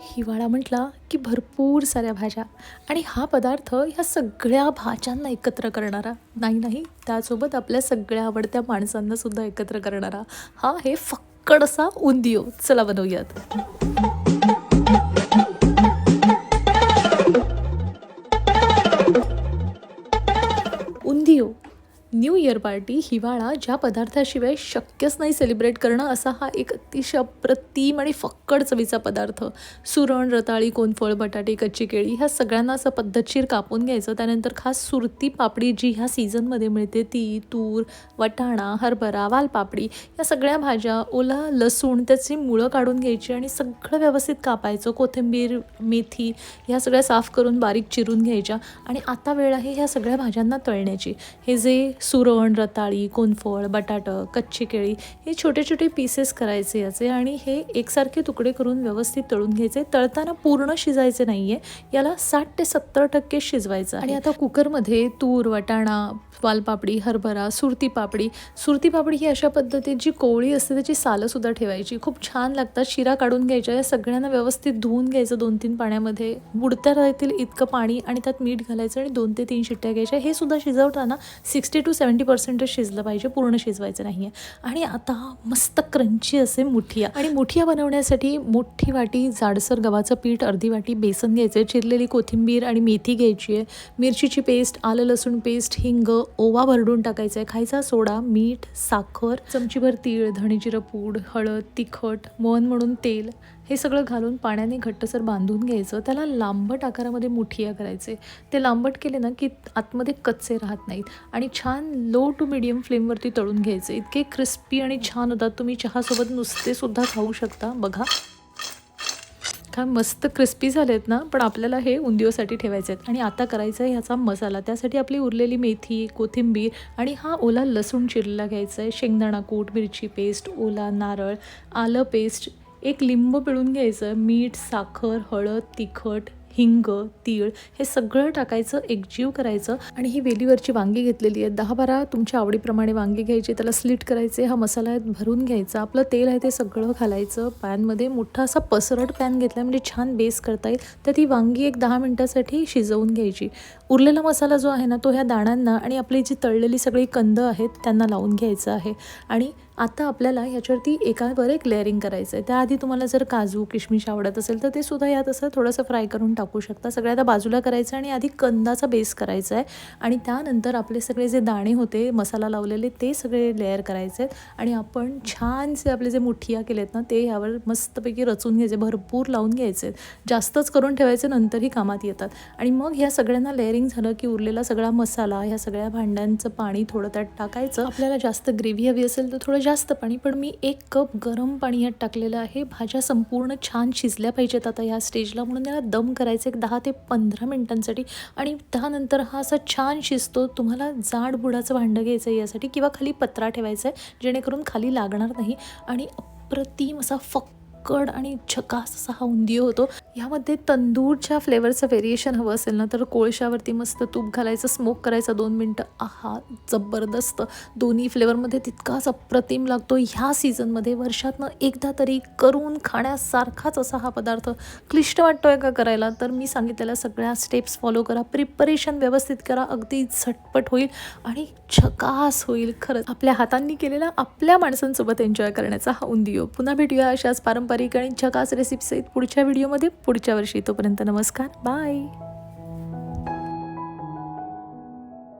हिवाळा म्हटला की भरपूर साऱ्या भाज्या आणि हा पदार्थ ह्या सगळ्या भाज्यांना एकत्र करणारा. नाही नाही त्यासोबत आपल्या सगळ्या आवडत्या माणसांना सुद्धा एकत्र करणारा. हा हे फक्कड असा उंदियो. चला बनवूयात. न्यू इयर पार्टी हिवाळा ज्या पदार्थाशिवाय शक्यच नाही सेलिब्रेट करणं असा हा एक अतिशय अप्रतिम आणि फक्कड चवीचा पदार्थ. सुरण रताळी कोनफळ बटाटे कच्ची केळी ह्या सगळ्यांना असं पद्धतशीर कापून घ्यायचं. त्यानंतर खास सुरती पापडी जी ह्या सीझनमध्ये मिळते ती तूर वटाणा हरभरा वालपापडी या सगळ्या भाज्या ओला लसूण त्याची मुळं काढून घ्यायची आणि सगळं व्यवस्थित कापायचं. कोथिंबीर मेथी ह्या सगळ्या साफ करून बारीक चिरून घ्यायच्या आणि आता वेळ आहे ह्या सगळ्या भाज्यांना तळण्याची. हे जे सुरण रताळी कोनफळ बटाटं कच्ची केळी हे छोटे छोटे पीसेस करायचे याचे आणि हे एकसारखे तुकडे करून व्यवस्थित तळून घ्यायचे. तळताना पूर्ण शिजायचे नाही आहे याला साठ ते सत्तर टक्के शिजवायचं आणि आता कुकरमध्ये तूर वटाणा वालपापडी हरभरा सुरती पापडी. सुरती पापडी ही अशा पद्धतीत जी कोवळी असते त्याची सालंसुद्धा ठेवायची. खूप छान लागतात. शिरा काढून घ्यायच्या. या सगळ्यांना व्यवस्थित धुवून घ्यायचं दोन तीन पाण्यामध्ये. बुडत्या राहतील इतकं पाणी आणि त्यात मीठ घालायचं आणि दोन ते तीन शिट्ट्या घ्यायच्या. हे सुद्धा शिजवताना सिक्स्टी टू सेवन्टी पर्सेंटच शिजलं पाहिजे पूर्ण शिजवायचं नाही आहे आणि आता मस्त क्रंची असे मुठिया. आणि मुठिया बनवण्यासाठी मोठी वाटी जाडसर गव्हाचं पीठ अर्धी वाटी बेसन घ्यायचं आहे चिरलेली कोथिंबीर आणि मेथी घ्यायची आहे मिरचीची पेस्ट आलं लसूण पेस्ट हिंग ओवा भरडून टाकायचा आहे खायचा सोडा मीठ साखर चमचीभर तीळ धणेजिरं पूड हळद तिखट मोहन म्हणून तेल हे सगळं घालून पाण्याने घट्टसर बांधून घ्यायचं. त्याला लांबट आकारामध्ये मुठिया करायचे. ते लांबट केले ना की आतमध्ये कच्चे राहत नाहीत. आणि छान लो टू मिडियम फ्लेमवरती तळून घ्यायचे. इतके क्रिस्पी आणि छान होतात. तुम्ही चहासोबत नुसतेसुद्धा खाऊ शकता. बघा. काय मस्त क्रिस्पी झालेत ना पण आपल्याला हे उंदिओसाठी ठेवायचे आहेत. आणि आता करायचं आहे ह्याचा मसाला. त्यासाठी आपली उरलेली मेथी कोथिंबीर आणि हा ओला लसूण चिरलेला घ्यायचा आहे. शेंगदाणा कूट मिरची पेस्ट ओला नारळ आलं पेस्ट एक लिंब पिळून घ्यायचं मीठ साखर हळद तिखट हिंग तीळ हे सगळं टाकायचं एकजीव करायचं आणि ही वेलीवरची वांगी घेतलेली आहेत दहा बारा तुमच्या आवडीप्रमाणे वांगी घ्यायची त्याला स्लिट करायचे हा मसाला भरून घ्यायचा आपलं तेल आहे ते सगळं घालायचं पॅनमध्ये मोठा असा पसरट पॅन घेतला म्हणजे छान बेस करता येईल. तर ती वांगी एक दहा मिनटासाठी शिजवून घ्यायची. उरलेला मसाला जो आहे ना तो ह्या दाण्यांना आणि आपली जी तळलेली सगळी कंद आहेत त्यांना लावून घ्यायचं आहे. आणि आता आपल्याला ह्याच्यावरती एकावर एक लेअरिंग करायचं आहे त्याआधी तुम्हाला जर काजू किशमिश आवडत असेल तर ते सुद्धा यात असं थोडंसं फ्राय करून टाकू शकता. सगळ्यात बाजूला करायचं आणि आधी कंदाचा बेस करायचा आहे आणि त्यानंतर आपले सगळे जे दाणे होते मसाला लावलेले ते सगळे लेअर करायचे आहेत आणि आपण छानसे आपले जे मुठिया केलेत ना ते ह्यावर मस्तपैकी रचून घ्यायचे भरपूर लावून घ्यायचे आहेत जास्तच करून ठेवायचे नंतरही कामात येतात. आणि मग ह्या सगळ्यांना लेअरिंग झालं की उरलेला सगळा मसाला ह्या सगळ्या भांड्यांचं पाणी थोडं त्यात टाकायचं. आपल्याला जास्त ग्रेव्ही हवी असेल तर थोडं जास्त पाणी पण मी एक कप गरम पाणी यात टाकलेलं आहे. भाज्या संपूर्ण छान शिजल्या पाहिजेत आता ह्या स्टेजला म्हणून याला दम करायचं एक दहा ते पंधरा मिनटांसाठी. आणि त्यानंतर हा असा छान शिजतो. तुम्हाला जाड बुडाचं भांडं घ्यायचं आहे यासाठी किंवा खाली पत्रा ठेवायचा आहे जेणेकरून खाली लागणार नाही. आणि अप्रतिम असा फक्कड आणि झकास असा हा उंदियो होतो. ह्यामध्ये तंदूरच्या फ्लेवरचं व्हेरिएशन हवं असेल ना तर कोळशावरती मस्त तूप घालायचं स्मोक करायचं दोन मिनटं. आहा जबरदस्त. दोन्ही फ्लेवरमध्ये तितकाच अप्रतिम लागतो. ह्या सीझनमध्ये वर्षातनं एकदा तरी करून खाण्यासारखाच असा हा पदार्थ क्लिष्ट वाटतोय का करायला? तर मी सांगितलेल्या सगळ्या स्टेप्स फॉलो करा. प्रिपरेशन व्यवस्थित करा. अगदी झटपट होईल आणि झकास होईल. खरंच. आपल्या हातांनी केलेला आपल्या माणसांसोबत एन्जॉय करण्याचा हा उंदियो. पुन्हा भेटूया अशाच पारंपरिक आणि झकास रेसिपीसहित पुढच्या व्हिडिओमध्ये पुढच्या वर्षी तोपर्यंत नमस्कार. बाय.